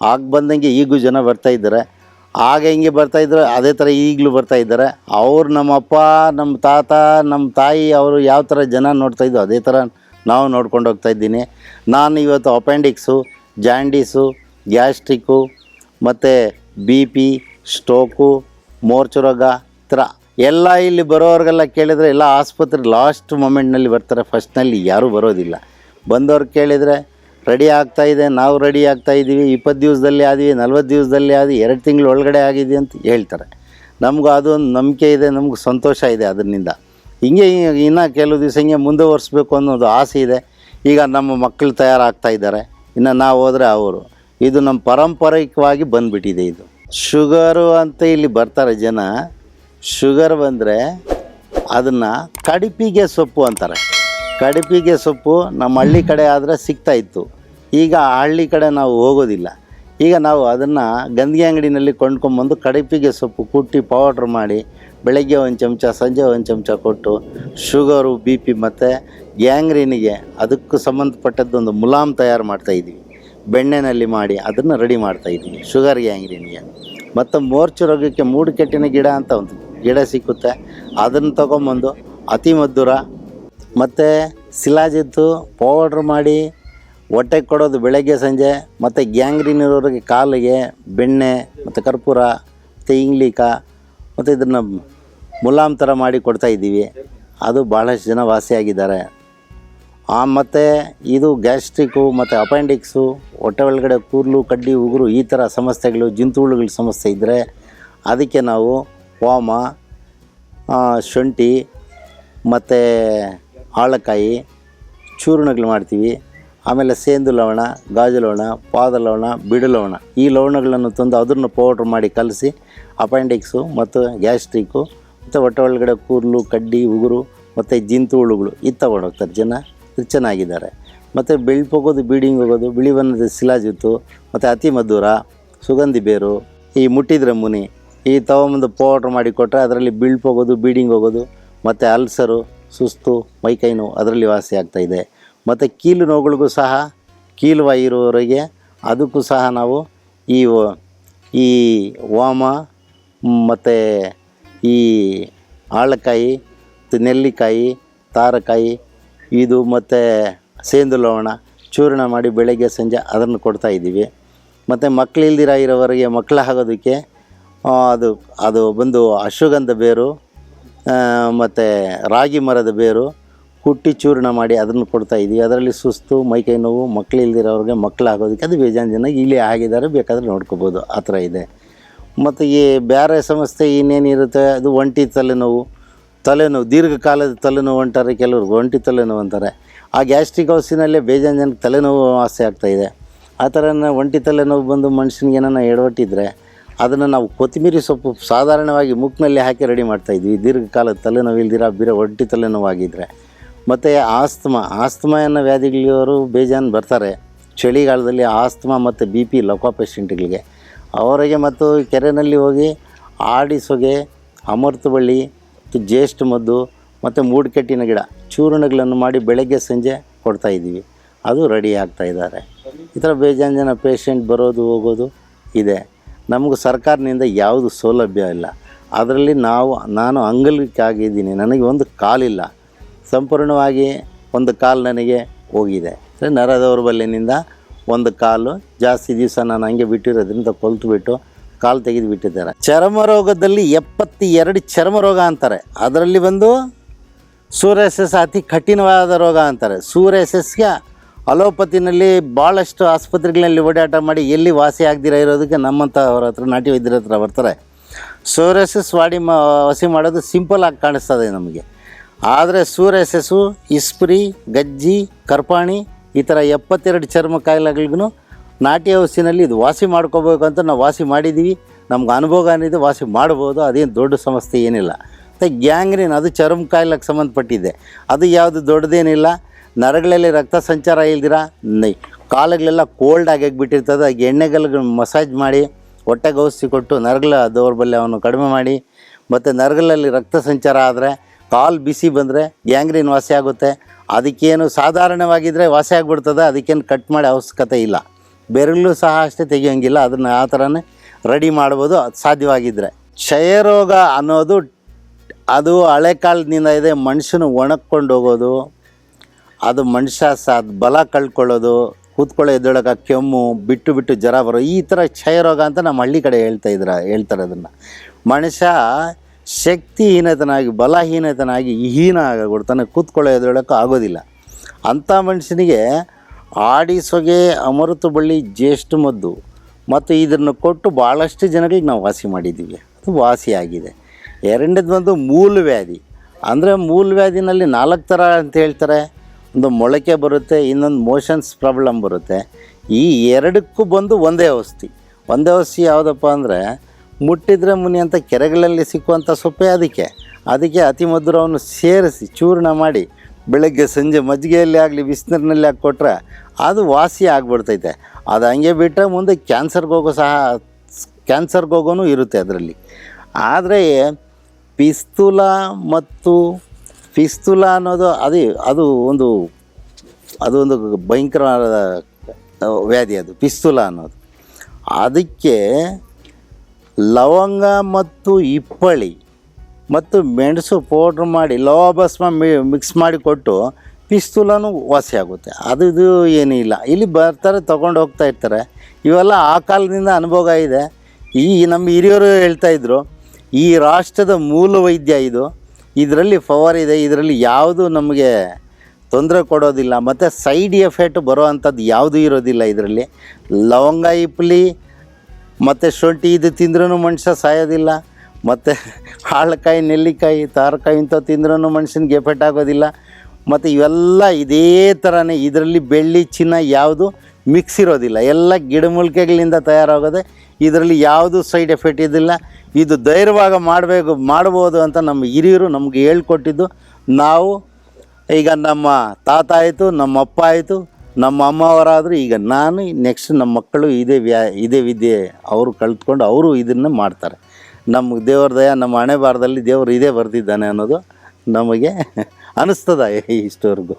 ಆಗ ಬಂದಂಗೆ ಈಗೂ ಜನ ಬರ್ತಾ ಇದ್ದಾರೆ. ಆಗ ಹೆಂಗೆ ಬರ್ತಾ ಇದ್ರು ಅದೇ ಥರ ಈಗಲೂ ಬರ್ತಾ ಇದ್ದಾರೆ. ಅವ್ರು ನಮ್ಮ ಅಪ್ಪ, ನಮ್ಮ ತಾತ, ನಮ್ಮ ತಾಯಿ ಅವರು ಯಾವ ಥರ ಜನ ನೋಡ್ತಾ ಇದ್ದೋ ಅದೇ ಥರ ನಾವು ನೋಡ್ಕೊಂಡು ಹೋಗ್ತಾ ಇದ್ದೀನಿ. ನಾನು ಇವತ್ತು ಅಪೆಂಡಿಕ್ಸು, ಜಾಂಡೀಸು, ಗ್ಯಾಸ್ಟ್ರಿಕ್ಕು, ಮತ್ತು ಬಿ ಪಿ, ಸ್ಟೋಕು, ಮೋರ್ಚು ರೋಗ, ಥರ ಎಲ್ಲ ಇಲ್ಲಿ ಬರೋರಿಗೆಲ್ಲ ಕೇಳಿದರೆ ಎಲ್ಲ ಆಸ್ಪತ್ರೆ ಲಾಸ್ಟ್ ಮೊಮೆಂಟ್ನಲ್ಲಿ ಬರ್ತಾರೆ. ಫಸ್ಟ್ನಲ್ಲಿ ಯಾರೂ ಬರೋದಿಲ್ಲ. ಬಂದವ್ರು ಕೇಳಿದರೆ ರೆಡಿ ಆಗ್ತಾ ಇದೆ, ನಾವು ರೆಡಿ ಆಗ್ತಾ ಇದ್ದೀವಿ ಇಪ್ಪತ್ತು ದಿವಸದಲ್ಲಿ ಆದ್ವಿ, ನಲ್ವತ್ತು ದಿವಸದಲ್ಲಿ ಆದ್ವಿ, ಎರಡು ತಿಂಗಳು ಒಳಗಡೆ ಆಗಿದೆ ಅಂತ ಹೇಳ್ತಾರೆ. ನಮಗೂ ಅದೊಂದು ನಂಬಿಕೆ ಇದೆ, ನಮ್ಗೆ ಸಂತೋಷ ಇದೆ ಅದರಿಂದ. ಹಿಂಗೆ ಇನ್ನು ಕೆಲವು ದಿವಸ ಹಿಂಗೆ ಮುಂದುವರಿಸ್ಬೇಕು ಅನ್ನೋದು ಆಸೆ ಇದೆ. ಈಗ ನಮ್ಮ ಮಕ್ಕಳು ತಯಾರಾಗ್ತಾ ಇದ್ದಾರೆ. ಇನ್ನು ನಾವು ಹೋದರೆ ಅವರು. ಇದು ನಮ್ಮ ಪಾರಂಪರಿಕವಾಗಿ ಬಂದುಬಿಟ್ಟಿದೆ ಇದು. ಶುಗರು ಅಂತ ಇಲ್ಲಿ ಬರ್ತಾರೆ ಜನ. ಶುಗರ್ ಬಂದರೆ ಅದನ್ನು ಕಡಿಪಿಗೆ ಸೊಪ್ಪು ಅಂತಾರೆ. ಕಡಿಪಿಗೆ ಸೊಪ್ಪು ನಮ್ಮ ಹಳ್ಳಿ ಕಡೆ ಆದರೆ ಸಿಗ್ತಾ ಇತ್ತು. ಈಗ ಹಳ್ಳಿ ಕಡೆ ನಾವು ಹೋಗೋದಿಲ್ಲ. ಈಗ ನಾವು ಅದನ್ನು ಗಂದಿಗೆ ಅಂಗಡಿನಲ್ಲಿ ಕೊಂಡ್ಕೊಂಬಂದು ಕಡಿಪಿಗೆ ಸೊಪ್ಪು ಕುಟ್ಟಿ ಪೌಡ್ರ್ ಮಾಡಿ ಬೆಳಗ್ಗೆ ಒಂದು ಚಮಚ, ಸಂಜೆ ಒಂದು ಚಮಚ ಕೊಟ್ಟು ಶುಗರು ಬಿ ಪಿ ಮತ್ತು ಗ್ಯಾಂಗ್ರೀನಿಗೆ ಅದಕ್ಕೂ ಸಂಬಂಧಪಟ್ಟದ್ದೊಂದು ಮುಲಾಮ್ ತಯಾರು ಮಾಡ್ತಾಯಿದ್ವಿ ಬೆಣ್ಣೆನಲ್ಲಿ ಮಾಡಿ ಅದನ್ನು ರೆಡಿ ಮಾಡ್ತಾಯಿದ್ವಿ ಶುಗರ್ ಗ್ಯಾಂಗ್ರೀನಿಗೆ ಮತ್ತು ಮೋರ್ಚು ರೋಗಕ್ಕೆ ಮೂಡುಕೆಟ್ಟಿನ ಗಿಡ ಅಂತ ಒಂದು ಗಿಡ ಸಿಕ್ಕುತ್ತೆ. ಅದನ್ನು ತೊಗೊಂಬಂದು ಅತಿ ಮಧುರ ಮತ್ತು ಸಿಲಾಜಿದ್ದು ಪೌಡ್ರ್ ಮಾಡಿ ಹೊಟ್ಟೆಗೆ ಕೊಡೋದು ಬೆಳಗ್ಗೆ ಸಂಜೆ ಮತ್ತು ಗ್ಯಾಂಗ್ರೀನ್ ಇರೋರಿಗೆ ಕಾಲಿಗೆ ಬೆಣ್ಣೆ ಮತ್ತು ಕರ್ಪೂರ ಮತ್ತು ಇಂಗ್ಲೀಕ ಮತ್ತು ಇದನ್ನು ಮುಲಾಮ್ ಥರ ಮಾಡಿ ಕೊಡ್ತಾ ಇದ್ದೀವಿ. ಅದು ಭಾಳಷ್ಟು ಜನ ವಾಸಿಯಾಗಿದ್ದಾರೆ. ಆ ಮತ್ತು ಇದು ಗ್ಯಾಸ್ಟ್ರಿಕ್ಕು ಮತ್ತು ಅಪೆಂಡಿಕ್ಸು ಹೊಟ್ಟೆ ಒಳಗಡೆ ಕೂರ್ಲು ಕಡ್ಡಿ ಉಗುರು ಈ ಥರ ಸಮಸ್ಯೆಗಳು ಜಂತುಹುಳುಗಳ ಸಮಸ್ಯೆ ಇದ್ದರೆ ಅದಕ್ಕೆ ನಾವು ಆ, ಶುಂಠಿ ಮತ್ತು ಆಳಕಾಯಿ ಚೂರ್ಣಗಳು ಮಾಡ್ತೀವಿ. ಆಮೇಲೆ ಸೇಂದು ಲವಣ, ಗಾಜು ಲವಣ, ಪಾದ ಲವಣ, ಬಿಡು ಲವಣ. ಈ ಲವಣಗಳನ್ನು ತಂದು ಅದನ್ನು ಪೌಡ್ರ್ ಮಾಡಿ ಕಲಸಿ ಅಪೆಂಡಿಕ್ಸು ಮತ್ತು ಗ್ಯಾಸ್ಟ್ರಿಕ್ಕು ಮತ್ತು ಹೊಟ್ಟೆ ಒಳಗಡೆ ಕೂದಲು, ಕಡ್ಡಿ, ಉಗುರು ಮತ್ತು ಜಿಂತು ಹುಳುಗಳು ಇದು ಹೋಗ್ತಾರೆ ಜನ ಚೆನ್ನಾಗಿದ್ದಾರೆ ಮತ್ತು ಬೆಳ್ಪೋಗೋದು ಬೀಡಿಂಗ್ ಹೋಗೋದು, ಬಿಳಿ ಬಣ್ಣದ ಶಿಲಾಜಿತ್ತು ಮತ್ತು ಅತಿ ಮಧುರ, ಸುಗಂಧಿ ಬೇರು, ಈ ಮುಟ್ಟಿದ್ರೆ ಮುನಿ, ಈ ತಗೊಂಬಂದು ಪೌಡ್ರ್ ಮಾಡಿ ಕೊಟ್ಟರೆ ಅದರಲ್ಲಿ ಬೀಳ್ಪೋಗೋದು ಹೋಗೋದು ಬೀಡಿಂಗ್ ಹೋಗೋದು, ಮತ್ತು ಅಲ್ಸರು, ಸುಸ್ತು ಮೈಕೈ ನೋವು ಅದರಲ್ಲಿ ವಾಸಿ ಆಗ್ತಾಯಿದೆ ಮತ್ತು ಕೀಲು ನೋವುಗಳಿಗೂ ಸಹ ಕೀಲು ಇರೋವರೆಗೆ ಅದಕ್ಕೂ ಸಹ ನಾವು ಈ ಈ ವಾಮ ಮತ್ತು ಈ ಹಾಳಕಾಯಿ ನೆಲ್ಲಿಕಾಯಿ, ತಾರಕಾಯಿ, ಇದು ಮತ್ತು ಸೇಂದು ಲವಣ, ಚೂರ್ಣ ಮಾಡಿ ಬೆಳಗ್ಗೆ, ಸಂಜೆ ಅದನ್ನು ಕೊಡ್ತಾ ಇದ್ದೀವಿ. ಮತ್ತು ಮಕ್ಕಳಿಲ್ದಿರ ಇರೋವರೆಗೆ ಮಕ್ಕಳು ಆಗೋದಕ್ಕೆ ಅದು ಅದು ಬಂದು ಅಶ್ವಗಂಧ ಬೇರು ಮತ್ತು ರಾಗಿ ಮರದ ಬೇರು ಕುಟ್ಟಿ ಚೂರ್ಣ ಮಾಡಿ ಅದನ್ನು ಕೊಡ್ತಾ ಇದ್ದೀವಿ ಅದರಲ್ಲಿ ಸುಸ್ತು, ಮೈಕೈ ನೋವು ಮಕ್ಕಳು ಇಲ್ದಿರೋರಿಗೆ ಮಕ್ಕಳು ಆಗೋದಕ್ಕೆ ಅದು ಬೇಜಾನ್ ಜನ ಇಲ್ಲಿ ಆಗಿದ್ದಾರೆ, ಬೇಕಾದರೆ ನೋಡ್ಕೋಬೋದು. ಆ ಥರ ಇದೆ. ಮತ್ತು ಈ ಬೇರೆ ಸಮಸ್ಯೆ ಇನ್ನೇನಿರುತ್ತೆ? ಅದು ಒಂಟಿ ತಲೆನೋವು. ತಲೆನೋವು, ದೀರ್ಘಕಾಲದ ತಲೆನೋವು ಅಂತಾರೆ ಕೆಲವರು. ಒಂಟಿ ತಲೆನೋವು ಅಂತಾರೆ. ಆ ಗ್ಯಾಸ್ಟ್ರಿಕ್ ಹೌಸಿನಲ್ಲೇ ಬೇಜಾನ್ ಜನಕ್ಕೆ ತಲೆನೋವು ಆಸೆ ಆಗ್ತಾಯಿದೆ ಆ ಥರ ಒಂಟಿ ತಲೆನೋವು ಬಂದು ಮನುಷ್ಯನಿಗೆ ಏನಾನ ಎಡವಟ್ಟಿದ್ರೆ ಅದನ್ನು ನಾವು ಕೊತ್ತಂಬರಿ ಸೊಪ್ಪು ಸಾಧಾರಣವಾಗಿ ಮುಕ್ಕಿನಲ್ಲಿ ಹಾಕಿ ರೆಡಿ ಮಾಡ್ತಾಯಿದ್ವಿ ದೀರ್ಘಕಾಲದ ತಲೆನೋವು ಇಲ್ದಿರ ಬೇರೆ ಒಂಟಿ ತಲೆನೋವು ತಲೆನೋವಾಗಿದ್ದರೆ ಮತ್ತು ಆಸ್ತಮಾ, ಆಸ್ತಮ ಅನ್ನೋ ವ್ಯಾಧಿಗಳಿವರು ಬೇಜಾನ್ ಬರ್ತಾರೆ. ಚಳಿಗಾಲದಲ್ಲಿ ಆಸ್ತಮಾ ಮತ್ತು ಬಿ ಪಿ ಲೋಕೋ ಪೇಷಂಟ್ಗಳಿಗೆ. ಅವರಿಗೆ ಮತ್ತು ಕೆರೆಯಲ್ಲಿ ಹೋಗಿ ಆಡಿಸೊಗೆ ಅಮೃತ ಬಳ್ಳಿ, ಜ್ಯೇಷ್ಠ ಮದ್ದು ಮತ್ತು ಮೂಡ್ಕೆಟ್ಟಿನ ಗಿಡ ಚೂರ್ಣಗಳನ್ನು ಮಾಡಿ ಬೆಳಗ್ಗೆ ಸಂಜೆ ಕೊಡ್ತಾ ಇದ್ದೀವಿ. ಅದು ರೆಡಿ ಆಗ್ತಾ ಇದ್ದಾರೆ. ಈ ಥರ ಬೇಜಾನ್ ಜನ ಪೇಷಂಟ್ ಬರೋದು ಹೋಗೋದು ಇದೆ. ನಮಗೂ ಸರ್ಕಾರದಿಂದ ಯಾವುದು ಸೌಲಭ್ಯ ಇಲ್ಲ. ಅದರಲ್ಲಿ ನಾವು, ನಾನು ಅಂಗಲಿಕ್ಕಾಗಿದ್ದೀನಿ. ನನಗೆ ಒಂದು ಕಾಲಿಲ್ಲ. ಸಂಪೂರ್ಣವಾಗಿ ಒಂದು ಕಾಲು ನನಗೆ ಹೋಗಿದೆ. ಅಂದರೆ ನರ ಒಂದು ಕಾಲು ಜಾಸ್ತಿ ದಿವಸ ನಾನು ಹಂಗೆ ಬಿಟ್ಟಿರೋದ್ರಿಂದ ಕೊಲ್ತು ಬಿಟ್ಟು ಕಾಲು ತೆಗೆದು ಬಿಟ್ಟಿದ್ದಾರೆ. ಚರ್ಮ ರೋಗದಲ್ಲಿ ಎಪ್ಪತ್ತಿ ಎರಡು ಚರ್ಮ ರೋಗ ಅಂತಾರೆ. ಅದರಲ್ಲಿ ಬಂದು ಸೂರ್ಯಸಸ್ ಅತಿ ಕಠಿಣವಾದ ರೋಗ ಅಂತಾರೆ. ಸೂರ್ಯಸಸ್ಗೆ ಅಲೋಪತಿನಲ್ಲಿ ಭಾಳಷ್ಟು ಆಸ್ಪತ್ರೆಗಳಲ್ಲಿ ಓಡಾಟ ಮಾಡಿ ಎಲ್ಲಿ ವಾಸಿ ಆಗದಿರ ಇರೋದಕ್ಕೆ ನಮ್ಮಂಥವ್ರ ಹತ್ರ, ನಾಟಿ ವೈದ್ಯರ ಹತ್ರ ಬರ್ತಾರೆ. ಸೂರ್ಯಸಸ್ ವಾಡಿ ಮಾ, ವಾಸಿ ಮಾಡೋದು ಸಿಂಪಲ್ ಆಗಿ ಕಾಣಿಸ್ತದೆ ನಮಗೆ. ಆದರೆ ಸೂರ್ಯಸೆಸು ಇಸ್ಪ್ರಿ, ಗಜ್ಜಿ, ಕರ್ಪಾಣಿ, ಈ ಥರ ಎಪ್ಪತ್ತೆರಡು ಚರ್ಮ ಕಾಯಿಲೆಗಳಿಗೂ ನಾಟಿ ಔಷಧಿನಲ್ಲಿ ಇದು ವಾಸಿ ಮಾಡ್ಕೋಬೇಕು ಅಂತ ನಾವು ವಾಸಿ ಮಾಡಿದ್ದೀವಿ ನಮ್ಗೆ ಅನುಭವ ಅನ್ನಿದ್ದು ವಾಸಿ ಮಾಡ್ಬೋದು. ಅದೇನು ದೊಡ್ಡ ಸಮಸ್ಯೆ ಏನಿಲ್ಲ. ಮತ್ತು ಗ್ಯಾಂಗ್ರೀನ್, ಅದು ಚರ್ಮ ಕಾಯಿಲೆಗೆ ಸಂಬಂಧಪಟ್ಟಿದೆ. ಅದು ಯಾವುದು ದೊಡ್ಡದೇನಿಲ್ಲ. ನರಗಳಲ್ಲಿ ರಕ್ತ ಸಂಚಾರ ಇಲ್ದಿರ? ನೈ. ಕಾಲುಗಳೆಲ್ಲ ಕೋಲ್ಡ್ ಆಗಿ ಬಿಟ್ಟಿರ್ತದೆ ಆಗ ಎಣ್ಣೆಗಳಿಗೆ ಮಸಾಜ್ ಮಾಡಿ, ಹೊಟ್ಟೆಗೆ ಔಷಧಿ ಕೊಟ್ಟು ನರಗಳ ದೌರ್ಬಲ್ಯವನ್ನು ಕಡಿಮೆ ಮಾಡಿ, ಮತ್ತು ನರಗಳಲ್ಲಿ ರಕ್ತ ಸಂಚಾರ ಆದರೆ ಕಾಲು ಬಿಸಿ ಬಂದರೆ ಗ್ಯಾಂಗ್ರೀನ್ ವಾಸಿ ಆಗುತ್ತೆ. ಅದಕ್ಕೇನು ಸಾಧಾರಣವಾಗಿದ್ದರೆ ವಾಸಿ ಆಗಿಬಿಡ್ತದೆ, ಅದಕ್ಕೇನು ಕಟ್ ಮಾಡಿ ಅವಶ್ಯಕತೆ ಇಲ್ಲ. ಬೆರಳು ಸಹ ಅಷ್ಟೇ ತೆಗಿಯೋಂಗಿಲ್ಲ, ಅದನ್ನು ಆ ಥರನೇ ರೆಡಿ ಮಾಡ್ಬೋದು, ಅದು ಸಾಧ್ಯವಾಗಿದ್ದರೆ ಕ್ಷಯರೋಗ ಅನ್ನೋದು ಅದು ಹಳೆ ಕಾಲದಿಂದ ಇದೆ, ಮನುಷ್ಯನ ಒಣಗ್ಕೊಂಡು ಹೋಗೋದು, ಅದು ಮನುಷ್ಯ ಸಾಧ ಬಲ ಕಳ್ಕೊಳ್ಳೋದು, ಕೂತ್ಕೊಳ್ಳೋ ಎದ್ದೊಳಗೆ ಕೆಮ್ಮು, ಬಿಟ್ಟು ಬಿಟ್ಟು ಜ್ವರ ಬರೋ ಈ ಥರ ಕ್ಷಯರೋಗ ಅಂತ ನಮ್ಮ ಹಳ್ಳಿ ಕಡೆ ಹೇಳ್ತಾ ಇದ್ರ, ಹೇಳ್ತಾರೆ ಅದನ್ನು. ಮನುಷ್ಯ ಶಕ್ತಿಹೀನತನಾಗಿ, ಬಲಹೀನತನಾಗಿ ಹೀನ ಆಗಿಬಿಡ್ತಾನೆ ಕೂತ್ಕೊಳ್ಳೋ ಎದ್ದೊಳಕ್ಕೆ ಆಗೋದಿಲ್ಲ. ಅಂಥ ಮನುಷ್ಯನಿಗೆ ಆಡಿಸೊಗೆ ಅಮೃತ ಬಳ್ಳಿ ಜ್ಯೇಷ್ಠ ಮದ್ದು ಮತ್ತು ಇದನ್ನು ಕೊಟ್ಟು ಭಾಳಷ್ಟು ಜನಗಳಿಗೆ ನಾವು ವಾಸಿ ಮಾಡಿದ್ದೀವಿ. ಅದು ವಾಸಿಯಾಗಿದೆ ಎರಡನೇದು ಬಂದು ಮೂಲವ್ಯಾಧಿ. ಅಂದರೆ ಮೂಲ ವ್ಯಾಧಿನಲ್ಲಿ ನಾಲ್ಕು ಥರ ಅಂತ ಹೇಳ್ತಾರೆ. ಒಂದು ಮೊಳಕೆ ಬರುತ್ತೆ, ಇನ್ನೊಂದು ಮೋಷನ್ಸ್ ಪ್ರಾಬ್ಲಮ್ ಬರುತ್ತೆ. ಈ ಎರಡಕ್ಕೂ ಬಂದು ಒಂದೇ ಔಷಧಿ. ಒಂದೇ ಔಷಧಿ ಯಾವುದಪ್ಪ ಅಂದರೆ ಮುಟ್ಟಿದ್ರೆ ಮುನಿ ಅಂತ ಕೆರೆಗಳಲ್ಲಿ ಸಿಕ್ಕುವಂಥ ಸೊಪ್ಪೆ ಅದಕ್ಕೆ. ಅದಕ್ಕೆ ಅತಿ ಮಧುರವನ್ನು ಸೇರಿಸಿ ಚೂರ್ಣ ಮಾಡಿ ಬೆಳಗ್ಗೆ ಸಂಜೆ ಮಜ್ಜಿಗೆಯಲ್ಲಿ ಆಗಲಿ, ಬಿಸಿನೀರಿನಲ್ಲಿ ಹಾಕಿ ಕೊಟ್ಟರೆ ಅದು ವಾಸಿ ಆಗಿಬಿಡ್ತೈತೆ. ಅದು ಹಂಗೆ ಬಿಟ್ಟರೆ ಮುಂದೆ ಕ್ಯಾನ್ಸರ್ಗೆ ಹೋಗೋ ಸಹ ಕ್ಯಾನ್ಸರ್ಗೆ ಹೋಗೋನು ಇರುತ್ತೆ ಅದರಲ್ಲಿ. ಆದರೆ ಪಿಸ್ತುಲ ಮತ್ತು ಪಿಸ್ತುಲ ಅನ್ನೋದು ಅದೇ, ಅದು ಒಂದು ಅದು ಒಂದು ಭಯಂಕರವಾದ ವ್ಯಾಧಿ ಅದು, ಪಿಸ್ತುಲ ಅನ್ನೋದು. ಅದಕ್ಕೆ ಲವಂಗ ಮತ್ತು ಇಪ್ಪಳಿ ಮತ್ತು ಮೆಣಸು ಪೌಡ್ರ್ ಮಾಡಿ ಲೋಭಸ್ಮ ಮಿಕ್ಸ್ ಮಾಡಿ ಕೊಟ್ಟು ಪಿಸ್ತೂಲನೂ ವಾಸಿ ಆಗುತ್ತೆ. ಅದು ಇದು ಏನೂ ಇಲ್ಲ. ಇಲ್ಲಿ ಬರ್ತಾರೆ, ತೊಗೊಂಡು ಹೋಗ್ತಾ ಇರ್ತಾರೆ. ಇವೆಲ್ಲ ಆ ಕಾಲದಿಂದ ಅನುಭವ ಇದೆ. ಈ ನಮ್ಮ ಹಿರಿಯರು ಹೇಳ್ತಾ ಇದ್ರು, ಈ ರಾಷ್ಟ್ರದ ಮೂಲ ವೈದ್ಯ ಇದು. ಇದರಲ್ಲಿ ಪವರ್ ಇದೆ, ಇದರಲ್ಲಿ ಯಾವುದು ನಮಗೆ ತೊಂದರೆ ಕೊಡೋದಿಲ್ಲ. ಮತ್ತು ಸೈಡ್ ಎಫೆಕ್ಟ್ ಬರೋ ಅಂಥದ್ದು ಯಾವುದೂ ಇರೋದಿಲ್ಲ ಇದರಲ್ಲಿ. ಲವಂಗ ಇಪ್ಪಲಿ ಮತ್ತು ಶುಂಠಿ ಇದು ತಿಂದ್ರೂ ಮನುಷ್ಯ ಸಾಯೋದಿಲ್ಲ, ಮತ್ತು ಹಾಳಕಾಯಿ, ನೆಲ್ಲಿಕಾಯಿ, ತಾರಕಾಯಿ ಇಂಥ ತಿಂದ್ರೂ ಮನುಷ್ಯನಿಗೆ ಎಫೆಕ್ಟ್ ಆಗೋದಿಲ್ಲ ಮತ್ತು ಇವೆಲ್ಲ ಇದೇ ಥರನೇ ಇದರಲ್ಲಿ ಬೆಳ್ಳಿ, ಚಿನ್ನ ಯಾವುದು ಮಿಕ್ಸ್ ಇರೋದಿಲ್ಲ. ಎಲ್ಲ ಗಿಡಮೂಲಿಕೆಗಳಿಂದ ತಯಾರಾಗೋದೆ ಇದರಲ್ಲಿ ಯಾವುದು ಸೈಡ್ ಎಫೆಕ್ಟ್ ಇದಿಲ್ಲ ಇದು ಧೈರ್ಯವಾಗ ಮಾಡಬೇಕು, ಮಾಡ್ಬೋದು ಅಂತ ನಮ್ಮ ಹಿರಿಯರು ನಮಗೆ ಹೇಳ್ಕೊಟ್ಟಿದ್ದು. ನಾವು ಈಗ ನಮ್ಮ ತಾತ ಆಯಿತು, ನಮ್ಮ ಅಪ್ಪ ಆಯಿತು ನಮ್ಮ ಅಮ್ಮವರಾದರು ಈಗ ನಾನು ನೆಕ್ಸ್ಟ್ ನಮ್ಮ ಮಕ್ಕಳು ಇದೇ ವ್ಯಾ, ಇದೇ ವಿದ್ಯೆ ಅವರು ಕಲ್ತ್ಕೊಂಡು ಅವರು ಇದನ್ನು ಮಾಡ್ತಾರೆ. ನಮ್ಮ ದೇವ್ರ ದಯ, ನಮ್ಮ ಹಣೆ ಬಾರದಲ್ಲಿ ದೇವರು ಇದೇ ಬರ್ತಿದ್ದಾನೆ ಅನ್ನೋದು ನಮಗೆ ಅನ್ನಿಸ್ತದ ಇಷ್ಟವರೆಗೂ